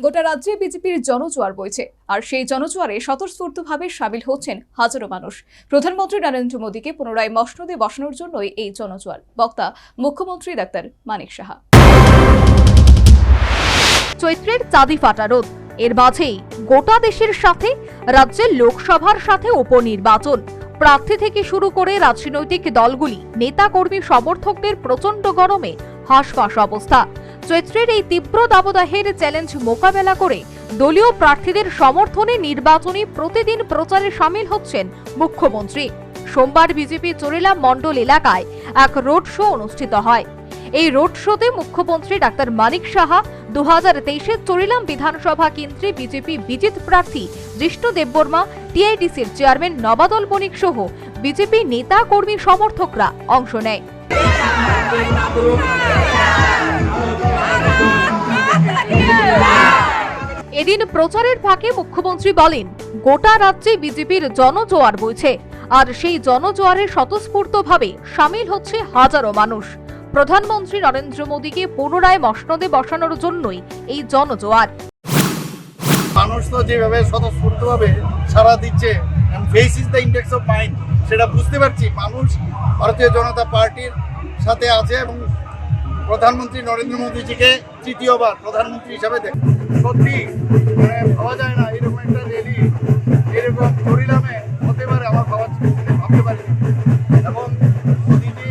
গোটা রাজ্যে বিজেপির জনজোয়ার বইছে। আর সেই জনজোয়ারে স্বতঃস্ফূর্তভাবে সামিল হচ্ছেন হাজারো মানুষ। প্রধানমন্ত্রী নরেন্দ্র মোদীকে পুনরায় মসনদে বসানোর জন্যই এই জনজোয়ার। বক্তা, মুখ্যমন্ত্রী ডাক্তার মানিক সাহা। চৈত্রের চাঁদি ফাটা রোদ। এর মাঝেই গোটা দেশের সাথে, রাজ্যের লোকসভার সাথে উপনির্বাচন। প্রার্থী থেকে শুরু করে রাজনৈতিক দলগুলি, নেতাকর্মী সমর্থকদের প্রচণ্ড গরমে হাঁসফাঁস অবস্থা। চৈত্রের এই তীব্র দাবদাহের চ্যালেঞ্জ মোকাবেলা করে দলীয় প্রার্থীদের সমর্থনে নির্বাচনী প্রতিদিন প্রচারে সামিল হচ্ছেন মুখ্যমন্ত্রী। সোমবার বিজেপি চোরেলা মণ্ডল এলাকায় এক রোড শো অনুষ্ঠিত হয়। এই রোড শোতে মুখ্যমন্ত্রী ডাক্তার মানিক সাহা দু হাজার তেইশের চরিলাম বিধানসভা কেন্দ্রে বিজেপি বিজিত প্রার্থী জিষ্ণু দেববর্মা, টিআইডিসির চেয়ারম্যান নবাদল বণিক সহ বিজেপি নেতা কর্মী সমর্থকরা অংশ নেয়। এদিন প্রচারের ফাঁকে মুখ্যমন্ত্রী বলেন, গোটা রাজ্যে বিজেপির জনজোয়ার বইছে, আর সেই জনজোয়ারে স্বতঃস্ফূর্তভাবে সামিল হচ্ছে হাজারো মানুষ। প্রধানমন্ত্রী নরেন্দ্র মোদীকে পুনরায় মসনদে বসানোর জন্যই এই জনজোয়ার। মানুষ তো যেভাবে স্বতঃস্ফূর্তভাবে সারা দিচ্ছে face is the index of mind সেটা বুঝতে পারছি। মানুষ ভারতীয় জনতা পার্টির সাথে আছে এবং প্রধানমন্ত্রী নরেন্দ্র মোদীজিকে তৃতীয়বার প্রধানমন্ত্রী হিসাবে দেখ সত্যি মানে ভাবা যায় না, এরকম একটা র্যালি এরকম করিলামে হতে পারে, আমার ভাবা ভাবতে পারি এবং মোদীজি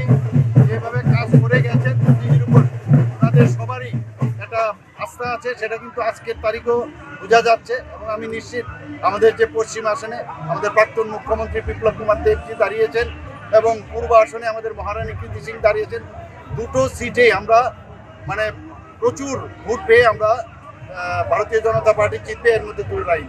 যেভাবে কাজ করে গেছেন মোদীজির উপর ওনাদের সবারই একটা আস্থা আছে, সেটা কিন্তু আজকের তারিখও বোঝা যাচ্ছে। এবং আমি নিশ্চিত আমাদের যে পশ্চিম আসনে আমাদের প্রাক্তন মুখ্যমন্ত্রী বিপ্লব কুমার দেবজি দাঁড়িয়েছেন, এবং পূর্ব আসনে আমাদের মহারানী কীর্তি সিং দাঁড়িয়েছেন, দুটো সিটে আমরা মানে প্রচুর ভোট পেয়ে আমরা ভারতীয় জনতা পার্টি জিতবে এর মধ্যে দুই লাইন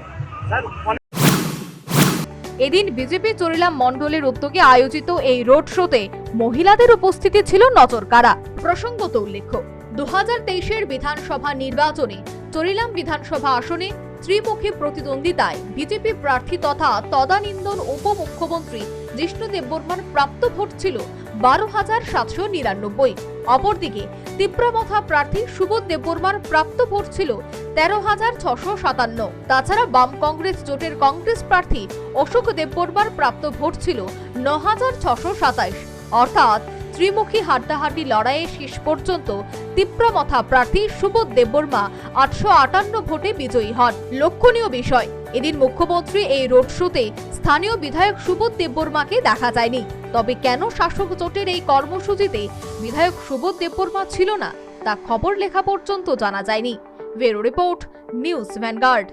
এদিন বিজেপি চরিলাম মণ্ডলের উদ্যোগে আয়োজিত এই রোড শোতে মহিলাদের উপস্থিতি ছিল নজরকাড়া প্রসঙ্গত উল্লেখ্য দু হাজার তেইশের বিধানসভা নির্বাচনে চরিলাম বিধানসভা আসনে ত্রিমুখী প্রতিদ্বন্দ্বিতায় বিজেপি প্রার্থী তথা তদানীন্দন উপমুখ্যমন্ত্রী জিষ্ণু দেববর্মার প্রাপ্ত ভোট ছিল বারো হাজার সাতশো নিরানব্বই। অপরদিকে তীব্রমথা প্রার্থী সুবোধ দেববর্মার প্রাপ্ত ভোট ছিল তেরো হাজার ছশো সাতান্ন। তাছাড়া বাম কংগ্রেস জোটের কংগ্রেস প্রার্থী অশোক দেববর্মার প্রাপ্ত ভোট ছিল ন হাজার ছশো সাতাইশ। অর্থাৎ ত্রিমুখী হাড্ডাহাড্ডি লড়াইয়ে শেষ পর্যন্ত তীব্রমথা প্রার্থী সুবোধ দেববর্মা আটশো আটান্ন ভোটে বিজয়ী হন। লক্ষণীয় বিষয় এদিন মুখ্যমন্ত্রী এই রোড শোতে স্থানীয় বিধায়ক সুবোধ দেববর্মাকে দেখা যায়নি। তবে কেন শাসক জোটের এই কর্মসূচিতে বিধায়ক সুবোধ দেববর্মা ছিল না, তা খবর লেখা পর্যন্ত জানা যায়নি। Bureau report, news Vanguard.